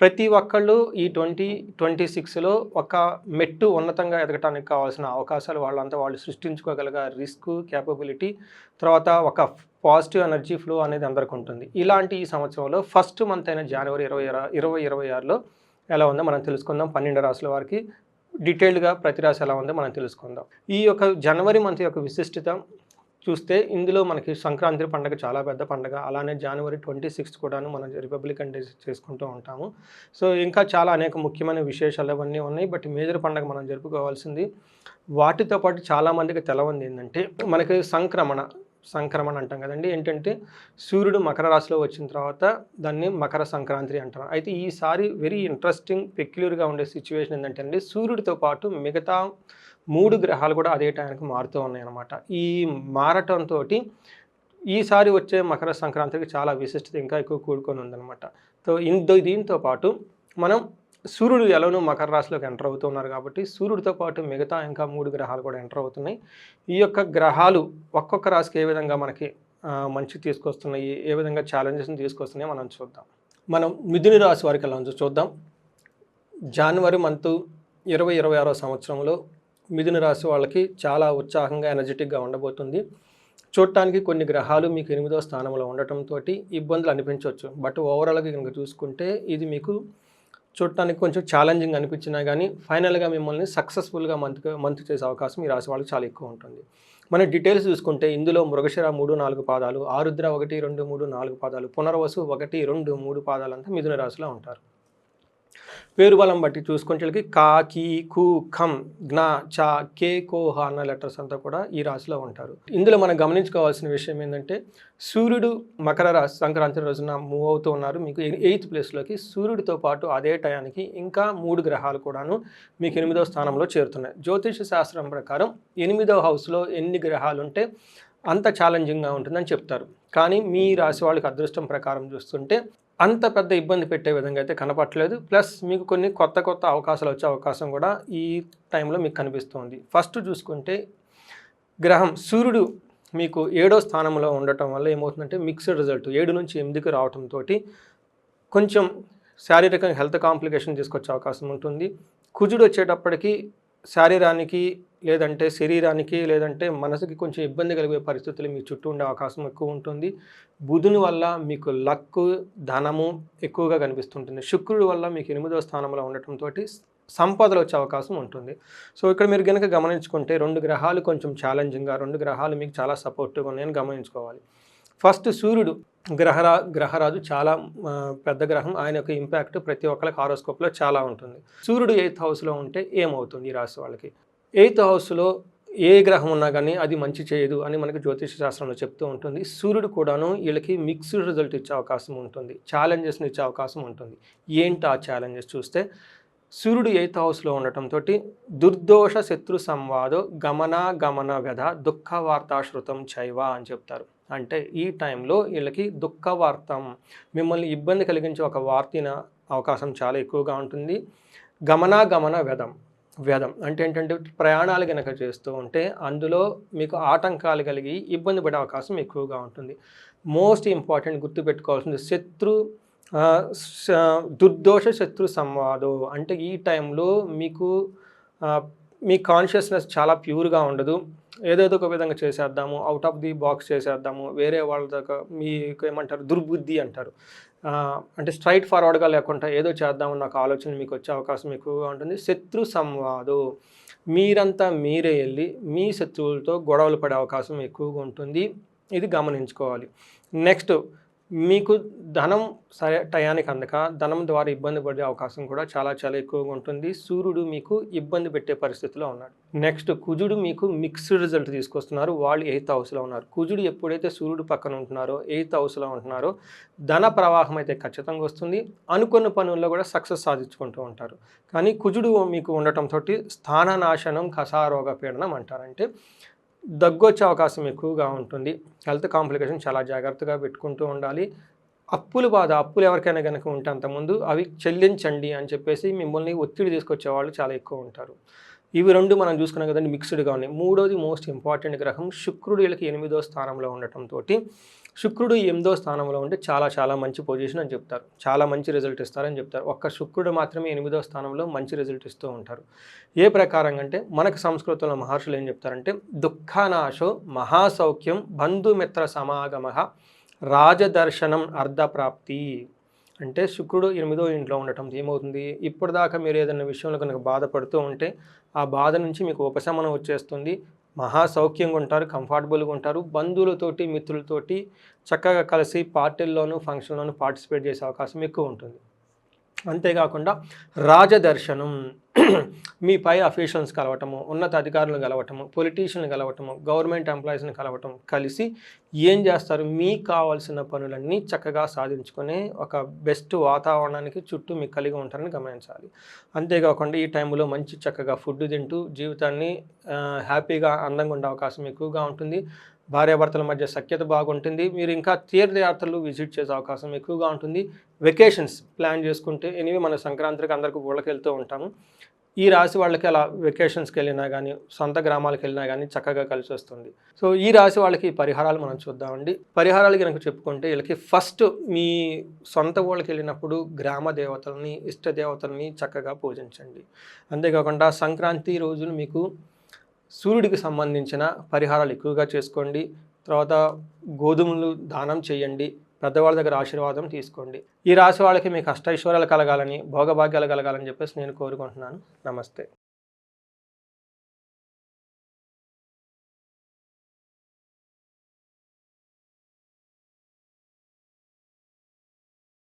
ప్రతి ఒక్కళ్ళు ఈ ట్వంటీ ట్వంటీ సిక్స్లో ఒక మెట్టు ఉన్నతంగా ఎదగటానికి కావాల్సిన అవకాశాలు వాళ్ళంతా వాళ్ళు సృష్టించుకోగలిగే రిస్క్ క్యాపబిలిటీ తర్వాత ఒక పాజిటివ్ ఎనర్జీ ఫ్లో అనేది అందరికి ఉంటుంది. ఇలాంటి ఈ సంవత్సరంలో ఫస్ట్ మంత్ అయిన జనవరి ఇరవై ఇరవై ఇరవై ఆరులో ఎలా ఉందో మనం తెలుసుకుందాం. పన్నెండు రాసుల వారికి డీటెయిల్డ్గా ప్రతి రాశి ఎలా ఉందో మనం తెలుసుకుందాం. ఈ యొక్క జనవరి మంత్ యొక్క విశిష్టత చూస్తే ఇందులో మనకి సంక్రాంతి పండుగ చాలా పెద్ద పండుగ. అలానే జనవరి ట్వంటీ సిక్స్త్ కూడాను మనం రిపబ్లికన్ డే చేసుకుంటూ ఉంటాము. సో ఇంకా చాలా అనేక ముఖ్యమైన విశేషాలు అవన్నీ ఉన్నాయి. బట్ మేజర్ పండుగ మనం జరుపుకోవాల్సింది వాటితో పాటు చాలామందికి తెలవంది ఏంటంటే మనకి సంక్రమణ సంక్రమణ అంటాం కదండి. ఏంటంటే సూర్యుడు మకర రాశిలో వచ్చిన తర్వాత దాన్ని మకర సంక్రాంతి అంటారు. అయితే ఈసారి వెరీ ఇంట్రెస్టింగ్ పెక్యులర్గా ఉండే సిచ్యువేషన్ ఏంటంటే అండి సూర్యుడితో పాటు మిగతా మూడు గ్రహాలు కూడా అదే టైంకి మారుతూ ఉన్నాయి ఈ మారటంతో ఈసారి వచ్చే మకర సంక్రాంతికి చాలా విశిష్టత ఇంకా ఎక్కువ కూడుకొని ఉందన్నమాట. సో ఇందో దీంతో పాటు మనం సూర్యుడు ఎలానో మకర రాశిలోకి ఎంటర్ అవుతున్నారు కాబట్టి సూర్యుడితో పాటు మిగతా ఇంకా మూడు గ్రహాలు కూడా ఎంటర్ అవుతున్నాయి. ఈ యొక్క గ్రహాలు ఒక్కొక్క రాశికి ఏ విధంగా మనకి మంచి తీసుకొస్తున్నాయి ఏ విధంగా ఛాలెంజెస్ని తీసుకొస్తున్నాయి మనం చూద్దాం. మనం మిథుని రాశి వారికి ఎలా ఉందో చూద్దాం. జనవరి మంత్ ఇరవై ఇరవై ఆరో సంవత్సరంలో మిథున రాశి వాళ్ళకి చాలా ఉత్సాహంగా ఎనర్జెటిక్గా ఉండబోతుంది. చూడటానికి కొన్ని గ్రహాలు మీకు ఎనిమిదో స్థానంలో ఉండటంతో ఇబ్బందులు అనిపించవచ్చు. బట్ ఓవరాల్గా కనుక చూసుకుంటే ఇది మీకు చూడటానికి కొంచెం ఛాలెంజింగ్ అనిపించినా కానీ ఫైనల్గా మిమ్మల్ని సక్సెస్ఫుల్గా మంత్ మంత్ చేసే అవకాశం ఈ రాశి వాళ్ళకి చాలా ఎక్కువ ఉంటుంది. మన డీటెయిల్స్ చూసుకుంటే ఇందులో మృగశిర మూడు నాలుగు పాదాలు ఆరుద్ర ఒకటి రెండు మూడు నాలుగు పాదాలు పునర్వసు ఒకటి రెండు మూడు పాదాలు అంతా మిథున రాశిలో ఉంటారు. పేరు బలం బట్టి చూసుకుంటే కా కీ కు ఖం జ్ఞా చ కే కోహ అన్న లెటర్స్ అంతా కూడా ఈ రాశిలో ఉంటారు. ఇందులో మనం గమనించుకోవాల్సిన విషయం ఏంటంటే సూర్యుడు మకర రాశి సంక్రాంతి రోజున మూవ్ అవుతూ ఉన్నారు. మీకు ఎయిత్ ప్లేస్లోకి సూర్యుడితో పాటు అదే టయానికి ఇంకా మూడు గ్రహాలు కూడాను మీకు ఎనిమిదవ స్థానంలో చేరుతున్నాయి. జ్యోతిష శాస్త్రం ప్రకారం ఎనిమిదవ హౌస్లో ఎన్ని గ్రహాలు ఉంటే అంత ఛాలెంజింగ్గా ఉంటుందని చెప్తారు. కానీ మీ రాశి వాళ్ళకి అదృష్టం ప్రకారం చూస్తుంటే అంత పెద్ద ఇబ్బంది పెట్టే విధంగా అయితే కనపట్లేదు ప్లస్ మీకు కొన్ని కొత్త కొత్త అవకాశాలు వచ్చే అవకాశం కూడా ఈ టైంలో మీకు కనిపిస్తుంది. ఫస్ట్ చూసుకుంటే గ్రహం సూర్యుడు మీకు ఏడో స్థానంలో ఉండటం వల్ల ఏమవుతుందంటే మిక్స్డ్ రిజల్ట్ ఏడు నుంచి ఎనిమిదికి రావడంతో కొంచెం శారీరకంగా హెల్త్ కాంప్లికేషన్ తీసుకొచ్చే అవకాశం ఉంటుంది. కుజుడు వచ్చేటప్పటికి శారీరానికి లేదంటే శరీరానికి లేదంటే మనసుకి కొంచెం ఇబ్బంది కలిగే పరిస్థితులు మీ చుట్టూ ఉండే అవకాశం ఎక్కువ ఉంటుంది. బుధుని వల్ల మీకు లక్ ధనము ఎక్కువగా కనిపిస్తుంటుంది. శుక్రుడి వల్ల మీకు ఎనిమిదవ స్థానంలో ఉండటంతో సంపదలు వచ్చే అవకాశం ఉంటుంది. సో ఇక్కడ మీరు కనుక గమనించుకుంటే రెండు గ్రహాలు కొంచెం ఛాలెంజింగ్గా రెండు గ్రహాలు మీకు చాలా సపోర్టివ్గా ఉన్నాయని గమనించుకోవాలి. ఫస్ట్ సూర్యుడు గ్రహరా గ్రహరాజు చాలా పెద్ద గ్రహం. ఆయన యొక్క ఇంపాక్ట్ ప్రతి ఒక్కరికి హారోస్కోప్లో చాలా ఉంటుంది. సూర్యుడు ఎయిత్ హౌస్లో ఉంటే ఏమవుతుంది ఈ రాశి వాళ్ళకి? ఎయిత్ హౌస్లో ఏ గ్రహం ఉన్నా కానీ అది మంచి చేయదు అని మనకి జ్యోతిష శాస్త్రంలో చెప్తూ ఉంటుంది. సూర్యుడు కూడాను వీళ్ళకి మిక్స్డ్ రిజల్ట్ ఇచ్చే అవకాశం ఉంటుంది. ఛాలెంజెస్ని ఇచ్చే అవకాశం ఉంటుంది. ఏంటి ఆ ఛాలెంజెస్ చూస్తే సూర్యుడు ఎయిత్ హౌస్లో ఉండటంతో దుర్దోష శత్రు సంవాదో గమన గమన వ్యధ దుఃఖ వార్తాశ్రుతం చైవ అని చెప్తారు. అంటే ఈ టైంలో వీళ్ళకి దుఃఖ వార్తం మిమ్మల్ని ఇబ్బంది కలిగించే ఒక వార్తిన అవకాశం చాలా ఎక్కువగా ఉంటుంది. గమనాగమన వ్యధం. వ్యధం. అంటే ఏంటంటే ప్రయాణాలు కనుక చేస్తూ ఉంటే అందులో మీకు ఆటంకాలు కలిగి ఇబ్బంది పడే అవకాశం ఎక్కువగా ఉంటుంది. మోస్ట్ ఇంపార్టెంట్ గుర్తుపెట్టుకోవాల్సింది శత్రు దుర్దోష శత్రు సంవాదో. అంటే ఈ టైంలో మీకు మీ కాన్షియస్నెస్ చాలా ప్యూర్గా ఉండదు. ఏదేదో ఒక విధంగా చేసేద్దాము అవుట్ ఆఫ్ ది బాక్స్ చేసేద్దాము వేరే వాళ్ళ దగ్గర మీకు ఏమంటారు దుర్బుద్ధి అంటారు. అంటే స్ట్రైట్ ఫార్వర్డ్గా లేకుండా ఏదో చేద్దామని నాకు ఆలోచన మీకు వచ్చే అవకాశం ఎక్కువగా ఉంటుంది. శత్రు సంవాదు. మీరంతా మీరే వెళ్ళి మీ శత్రువులతో గొడవలు పడే అవకాశం ఎక్కువగా ఉంటుంది. ఇది గమనించుకోవాలి. నెక్స్ట్ మీకు ధనం సరే టయానికి అందక ధనం ద్వారా ఇబ్బంది పడే అవకాశం కూడా చాలా చాలా ఎక్కువగా ఉంటుంది. సూర్యుడు మీకు ఇబ్బంది పెట్టే పరిస్థితిలో ఉన్నాడు. నెక్స్ట్ కుజుడు మీకు మిక్స్డ్ రిజల్ట్ తీసుకొస్తున్నారు. వాళ్ళు ఎయిత్ హౌస్లో ఉన్నారు. కుజుడు ఎప్పుడైతే సూర్యుడు పక్కన ఉంటున్నారో ఎయిత్ హౌస్లో ఉంటున్నారో ధన ప్రవాహం అయితే ఖచ్చితంగా వస్తుంది. అనుకున్న పనుల్లో కూడా సక్సెస్ సాధించుకుంటూ ఉంటారు. కానీ కుజుడు మీకు ఉండటంతో స్థాననాశనం కసారోగ పీడనం అంటారంటే దగ్గు వచ్చే అవకాశం ఎక్కువగా ఉంటుంది. హెల్త్ కాంప్లికేషన్ చాలా జాగ్రత్తగా పెట్టుకుంటూ ఉండాలి. అప్పులు బాధ అప్పులు ఎవరికైనా కనుక ఉంటే అంతకుముందు అవి చెల్లించండి అని చెప్పేసి మిమ్మల్ని ఒత్తిడి తీసుకొచ్చే వాళ్ళు చాలా ఎక్కువ ఉంటారు. ఇవి రెండు మనం చూసుకున్నాం కదండి మిక్స్డ్గా ఉన్నాయి. మూడోది మోస్ట్ ఇంపార్టెంట్ గ్రహం శుక్రుడు వీళ్ళకి ఎనిమిదో స్థానంలో ఉండటంతో శుక్రుడు ఎనిమిదో స్థానంలో ఉంటే చాలా చాలా మంచి పొజిషన్ అని చెప్తారు. చాలా మంచి రిజల్ట్ ఇస్తారని చెప్తారు. ఒక్క శుక్రుడు మాత్రమే ఎనిమిదో స్థానంలో మంచి రిజల్ట్ ఇస్తూ ఉంటారు. ఏ ప్రకారంగా అంటే మనకు సంస్కృతంలో మహర్షులు ఏం చెప్తారంటే దుఃఖనాశో మహాసౌఖ్యం బంధుమిత్ర సమాగమ రాజదర్శనం అర్ధప్రాప్తి. అంటే శుక్రుడు ఎనిమిదో ఇంట్లో ఉండటం ఏమవుతుంది? ఇప్పటిదాకా మీరు ఏదైనా విషయంలో కనుక బాధపడుతూ ఉంటే ఆ బాధ నుంచి మీకు ఉపశమనం వచ్చేస్తుంది. మహా సౌఖ్యంగా ఉంటారు కంఫర్టబుల్గా ఉంటారు. బంధువులతోటి మిత్రులతోటి చక్కగా కలిసి పార్టీల్లోనూ ఫంక్షన్లోనూ పార్టిసిపేట్ చేసే అవకాశం ఎక్కువ ఉంటుంది. అంతేకాకుండా రాజదర్శనం. మీ పై అఫీషియల్స్ కలవటము ఉన్నత అధికారులు కలవటము పొలిటీషియన్లు కలవటము గవర్నమెంట్ ఎంప్లాయీస్ని కలవటం కలిసి ఏం చేస్తారు? మీకు కావాల్సిన పనులన్నీ చక్కగా సాధించుకునే ఒక బెస్ట్ వాతావరణానికి చుట్టూ మీకు కలిగి ఉంటారని గమనించాలి. అంతేకాకుండా ఈ టైంలో మంచి చక్కగా ఫుడ్ తింటూ జీవితాన్ని హ్యాపీగా అందంగా ఉండే అవకాశం ఎక్కువగా ఉంటుంది. భార్యాభర్తల మధ్య సఖ్యత బాగుంటుంది. మీరు ఇంకా తీర్థయాత్రలు విజిట్ చేసే అవకాశం ఎక్కువగా ఉంటుంది. వెకేషన్స్ ప్లాన్ చేసుకుంటే ఎనివే మన సంక్రాంతికి అందరికీ ఊళ్ళకి వెళ్తూ ఉంటాము. ఈ రాశి వాళ్ళకి అలా వెకేషన్స్కి వెళ్ళినా కానీ సొంత గ్రామాలకు వెళ్ళినా కానీ చక్కగా కలిసి వస్తుంది. సో ఈ రాశి వాళ్ళకి పరిహారాలు మనం చూద్దామండి. పరిహారాలు కనుక చెప్పుకుంటే వీళ్ళకి ఫస్ట్ మీ సొంత ఊళ్ళకి వెళ్ళినప్పుడు గ్రామ దేవతలని ఇష్ట దేవతలని చక్కగా పూజించండి. అంతేకాకుండా సంక్రాంతి రోజులు మీకు సూర్యుడికి సంబంధించిన పరిహారాలు ఎక్కువగా చేసుకోండి. తర్వాత గోధుమలు దానం చేయండి. పెద్దవాళ్ళ దగ్గర ఆశీర్వాదం తీసుకోండి. ఈ రాశి వాళ్ళకి మీకు అష్టైశ్వర్యాలు కలగాలని భోగభాగ్యాలు కలగాలని చెప్పేసి నేను కోరుకుంటున్నాను. నమస్తే.